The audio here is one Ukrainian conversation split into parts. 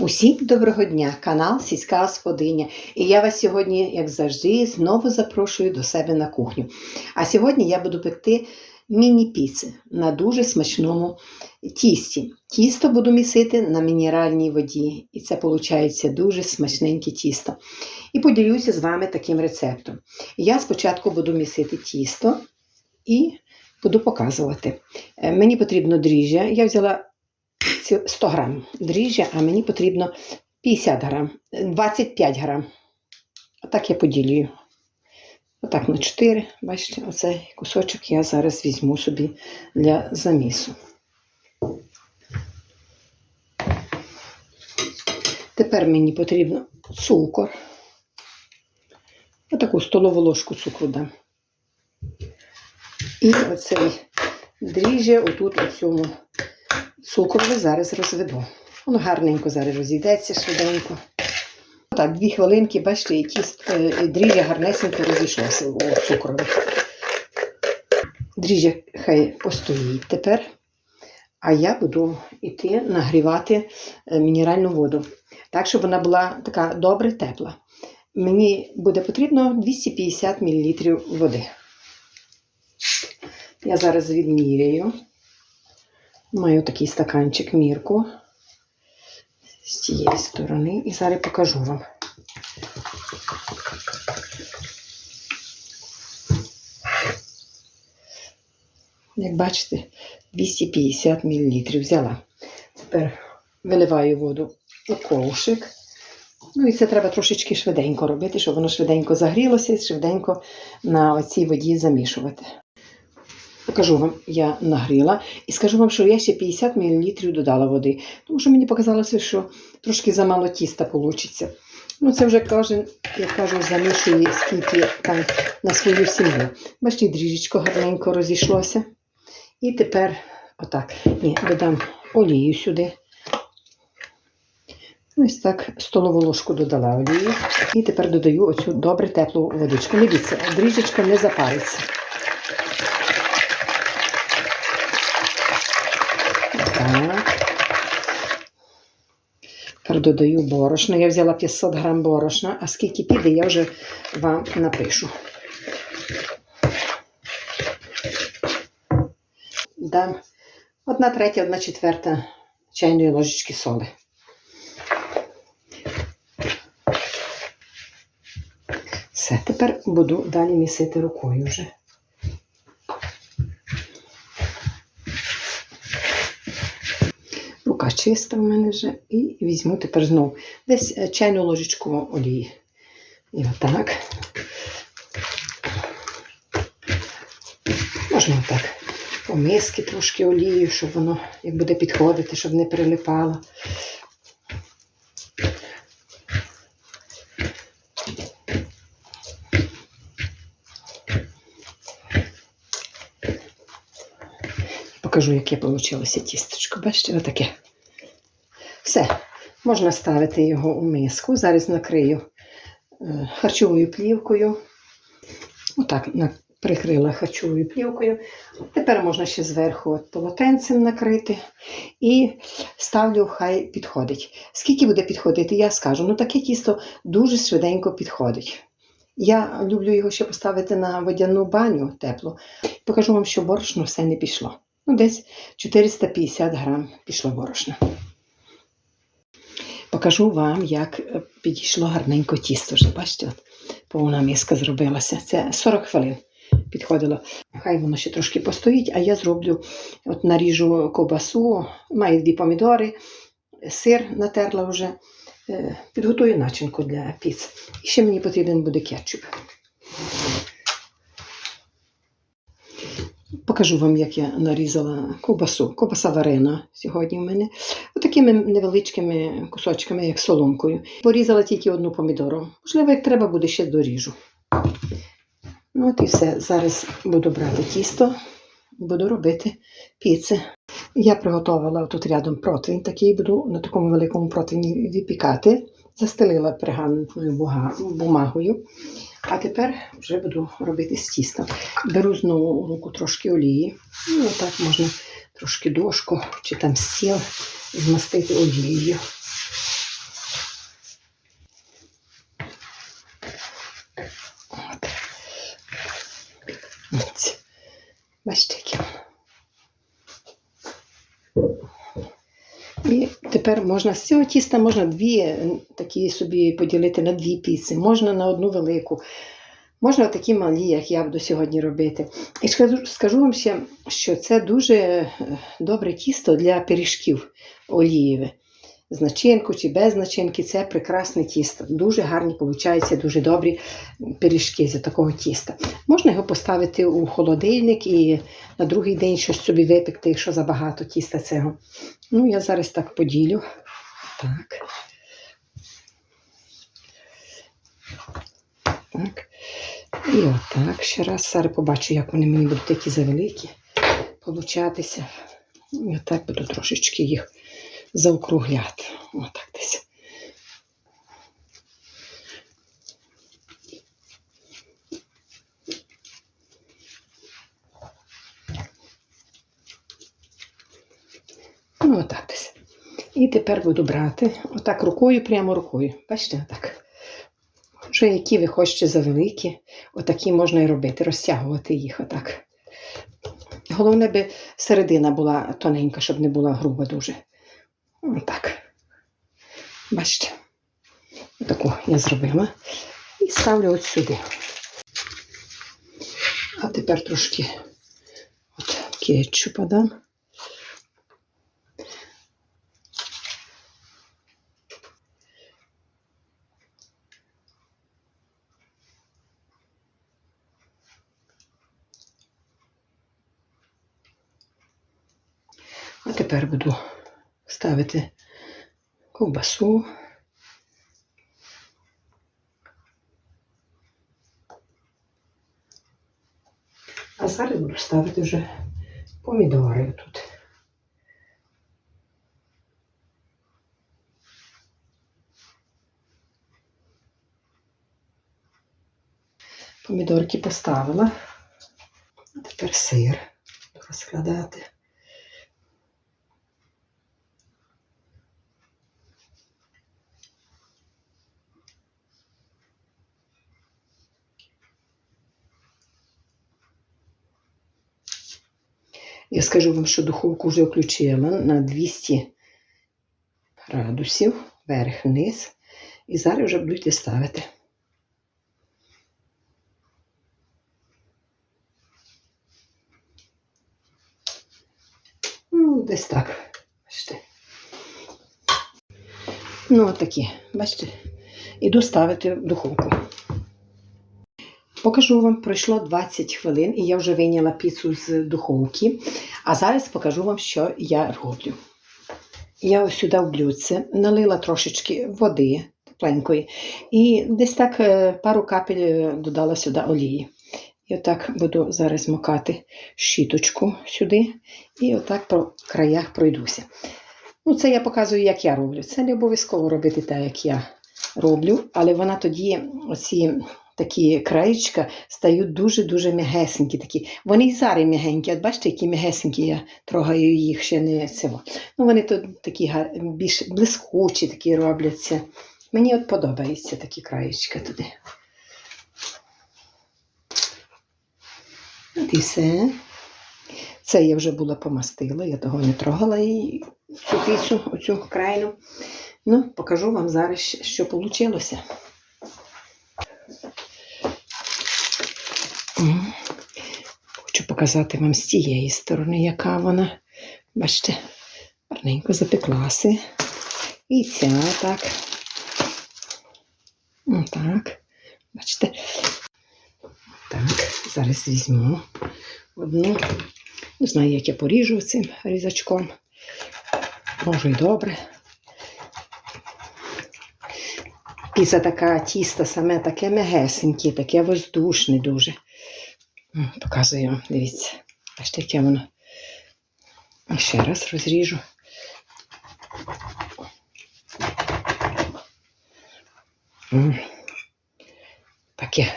Усім доброго дня, канал Сільська Господиня. І я вас сьогодні, як завжди, знову запрошую до себе на кухню. А сьогодні я буду пекти міні-піци на дуже смачному тісті. Тісто буду місити на мінеральній воді, і це виходить дуже смачненьке тісто. І поділюся з вами таким рецептом. Я спочатку буду місити тісто і буду показувати. Е, Мені потрібно дріжджя. Я взяла ці 100 грам дріжджя, а мені потрібно 50 грам, 25 грам. Отак я поділюю. Отак на 4. Бачите, оцей кусочок я зараз візьму собі для замісу. Тепер мені потрібно цукор. Отаку столову ложку цукру дам. І оцей дріжджя отут у цьому цукор я зараз розведу. Воно гарненько зараз розійдеться швиденько. Так, дві хвилинки, бачите, і тіст, е, дріжджя гарнесенько розійшлося у цукрові. Дріжджя хай постоїть тепер. А я буду йти нагрівати е, мінеральну воду. Так, щоб вона була така добре тепла. Мені буде потрібно 250 мл води. Я зараз відміряю. Маю такий стаканчик мірку з цієї сторони і зараз покажу вам. Як бачите, 250 мл взяла. Тепер виливаю воду у ковшик. Ну і це треба трошечки швиденько робити, щоб воно швиденько загрілося і швиденько на оцій воді замішувати. Покажу вам, я нагріла. І скажу вам, що я ще 50 мл додала води, тому що мені показалося, що трошки замало тіста вийде. Ну, це вже кожен, як кажу, замішує скільки там на свою сім'ю. Бачите, дріжечко гарненько розійшлося. І тепер, отак, ні, додам олію сюди. Ось так столову ложку додала олії. І тепер додаю оцю добре теплу водичку. Не дивіться, дріжечко не запариться. Так. Тепер додаю борошно. Я взяла 500 грам борошна, а скільки піде, я вже вам напишу. Дам одна третя, одна четверта чайної ложечки соли. Все, тепер буду далі місити рукою вже. Рука чиста в мене вже. І візьму тепер знову десь е, чайну ложечку олії. І отак. Можна отак. По миски трошки олію, щоб воно як буде підходити, щоб не прилипало. Покажу, яке вийшло тістечко. Бачите, отаке. Все, можна ставити його у миску. Зараз накрию е, харчовою плівкою. Отак прикрила харчовою плівкою. Тепер можна ще зверху от полотенцем накрити. І ставлю, хай підходить. Скільки буде підходити, я скажу. Ну, таке тісто дуже швиденько підходить. Я люблю його ще поставити на водяну баню теплу. Покажу вам, що борошно все не пішло. Ну, десь 450 грам пішло борошна. Покажу вам, як е, підійшло гарненько тісто. Вже бачите, от повна миска зробилася. Це 40 хвилин підходило. Хай воно ще трошки постоїть, а я зроблю, от наріжу ковбасу, маю дві помідори, сир натерла вже. Е, Підготую начинку для піц. І ще мені потрібен буде кетчуп. Покажу вам, як я нарізала ковбасу. Ковбаса варена сьогодні в мене. Отакими невеличкими кусочками, як соломкою. Порізала тільки одну помідору. Можливо, як треба буде ще доріжу. Ну от і все. Зараз буду брати тісто, буду робити піци. Я приготувала тут рядом противень, такий буду на такому великому противні випікати. Застелила пергаментною бумагою. А тепер вже буду робити з тіста. Беру знову руку трошки олії. Ну, так можна трошки дошку чи там стіл і змастити олією. Бачите, яке. І тепер можна з цього тіста можна дві такі собі поділити на дві піси, можна на одну велику можна такі малі, як я буду сьогодні робити. І скажу, вам ще, що це дуже е, добре тісто для пиріжків олієве. З начинку чи без начинки це прекрасне тісто. Дуже гарні получаються, дуже добрі пиріжки з такого тіста. Можна його поставити у холодильник і на другий день щось собі випекти, якщо забагато тіста цього. Ну, я зараз так поділю. Так. І отак. Ще раз зараз побачу, як вони мені будуть такі завеликі получатися. І отак буду трошечки їх заокругляти. Отак десь. Ну, отак десь. І тепер буду брати отак рукою, прямо рукою. Бачите, отак. Вже які ви хочете завеликі, отакі можна і робити, розтягувати їх отак. Головне, би середина була тоненька, щоб не була груба дуже. Отак. Бачите? Таку я зробила. І ставлю от сюди. А тепер трошки от кетчупа дам. А тепер буду ставити ковбасу. А зараз буду ставити вже помідори тут. Помідорки поставила. А тепер сир розкладати. Я скажу вам, що духовку вже включила на 200 градусів, вверх-вниз. І зараз вже будете ставити. Ну, десь так. Бачите. Ну, отакі, бачите, іду ставити в духовку. Покажу вам, пройшло 20 хвилин, і я вже вийняла піцу з духовки. А зараз покажу вам, що я роблю. Я ось сюди в блюдце налила трошечки води тепленької, і десь так е, пару капель е, додала сюди олії. І отак буду зараз макати щіточку сюди, і отак по краях пройдуся. Ну, це я показую, як я роблю. Це не обов'язково робити так, як я роблю, але вона тоді оці такі краєчка стають дуже-дуже м'ягесенькі такі. Вони і зараз м'ягенькі. От бачите, які м'ягесенькі, я трогаю їх ще не цього. Ну, вони тут такі більш блискучі такі робляться. Мені от подобаються такі краєчка туди. От і все. Це я вже була помастила, я того не трогала її, цю піцу, оцю крайну. Ну, покажу вам зараз, що вийшло. Хочу показати вам з цієї сторони, яка вона. Бачите, гарненько запеклася. І ця так. Отак. Бачите. Так, зараз візьму одну. Не знаю, як я поріжу цим різачком. Може й добре. Піца така тісто саме таке м'ягесеньке, таке воздушне дуже. Показую вам, дивіться. Бачите, яке воно. І ще раз розріжу. Таке.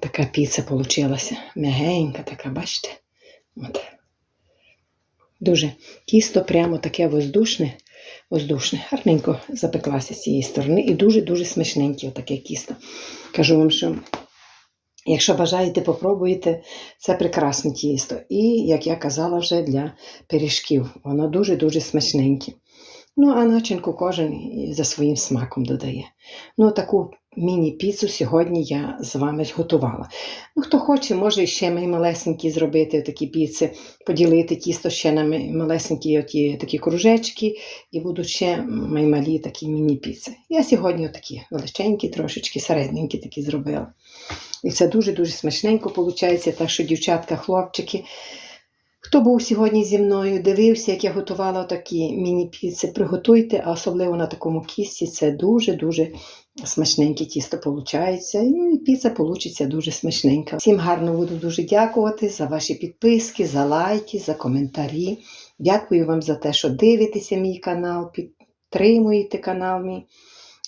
Така піца получилася. М'ягенька така, бачите? От. Дуже тісто прямо таке воздушне, воздушне, гарненько запеклася з цієї сторони і дуже-дуже смачненьке таке тісто. Кажу вам, що якщо бажаєте, попробуйте, це прекрасне тісто. І, як я казала вже, для пиріжків. Воно дуже-дуже смачненьке. Ну, а начинку кожен за своїм смаком додає. Ну, таку міні-піцу сьогодні я з вами зготувала. Ну, хто хоче, може ще мої малесенькі зробити такі піци, поділити тісто ще на малесенькі оті, такі кружечки, і будуть ще мої малі такі міні-піци. Я сьогодні такі величенькі, трошечки середненькі такі зробила. І це дуже-дуже смачненько виходить, так що дівчатка, хлопчики. Хто був сьогодні зі мною, дивився, як я готувала такі міні-піци, приготуйте, а особливо на такому кісті це дуже-дуже смачненьке тісто виходить. Ну і піца вийде дуже смачненька. Всім гарно буду дуже дякувати за ваші підписки, за лайки, за коментарі. Дякую вам за те, що дивитеся мій канал, підтримуєте канал мій.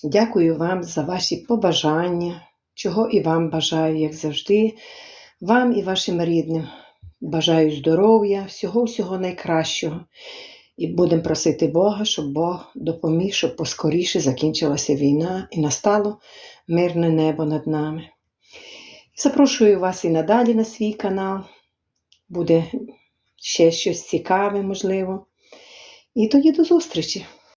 Дякую вам за ваші побажання, чого і вам бажаю, як завжди, вам і вашим рідним. Бажаю здоров'я, всього-всього найкращого. І будемо просити Бога, щоб Бог допоміг, щоб поскоріше закінчилася війна і настало мирне небо над нами. Запрошую вас і надалі на свій канал. Буде ще щось цікаве, можливо. І тоді до зустрічі!